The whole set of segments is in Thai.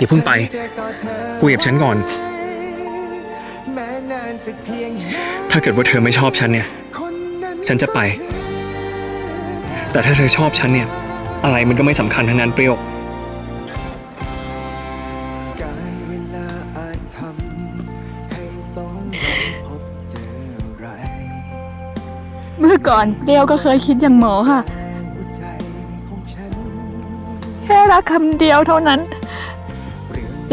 อย่าเพิ่งไป คุยกับฉันก่อน ถ้าเกิดว่าเธอไม่ชอบฉันเนี่ย ฉันจะไป แต่ถ้าเธอชอบฉันเนี่ย อะไรมันก็ไม่สำคัญทั้งนั้นเปรี้ยวเมื่อก่อนเปรี้ยวก็เคยคิดอย่างหมอค่ะ แค่รักคำเดียวเท่านั้น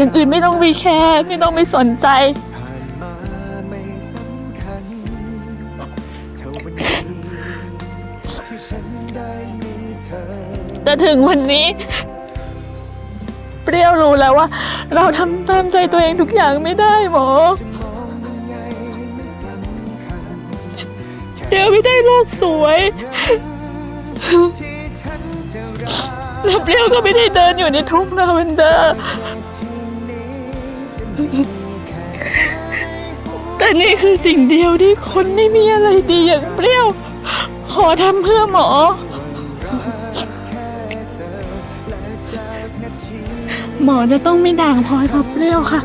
องอย่างอื่นไม่ต้องมีแคร์ไม่ต้องไม่สนใจผ่านมาไม่สำคัญเท่าวันนี้ที่ฉันได้มีเธอแต่ถึงวันนี้ เปรี้ยวรู้แล้วว่า เราทำตามใจตัวเองทุกอย่างไม่ได้หมอจะมองยังไงไม่สำคัญเปรี้ยวไม่ได้โลกสวยที่ฉันจะรักและเปรี้ยวก็ไม่ได้เดินอยู่ในทุ่งลาเวนเดอร์ที่นี้จะมี แต่นี่คือสิ่งเดียวที่คนไม่มีอะไรดีอย่างเปรี้ยว ขอทำเพื่อหมอ หมอจะต้องไม่ด่างพลอยกับเปรี้ยวค่ะ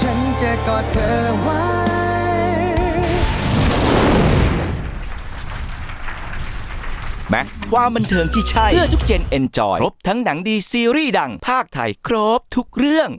ฉันจะกอดเธอไว้ Max ความบันเทิงที่ใช่ เพื่อทุกเจนเอนจอย ครบทั้งหนังดีซีรีส์ดัง ภาคไทย ครบทุกเรื่อง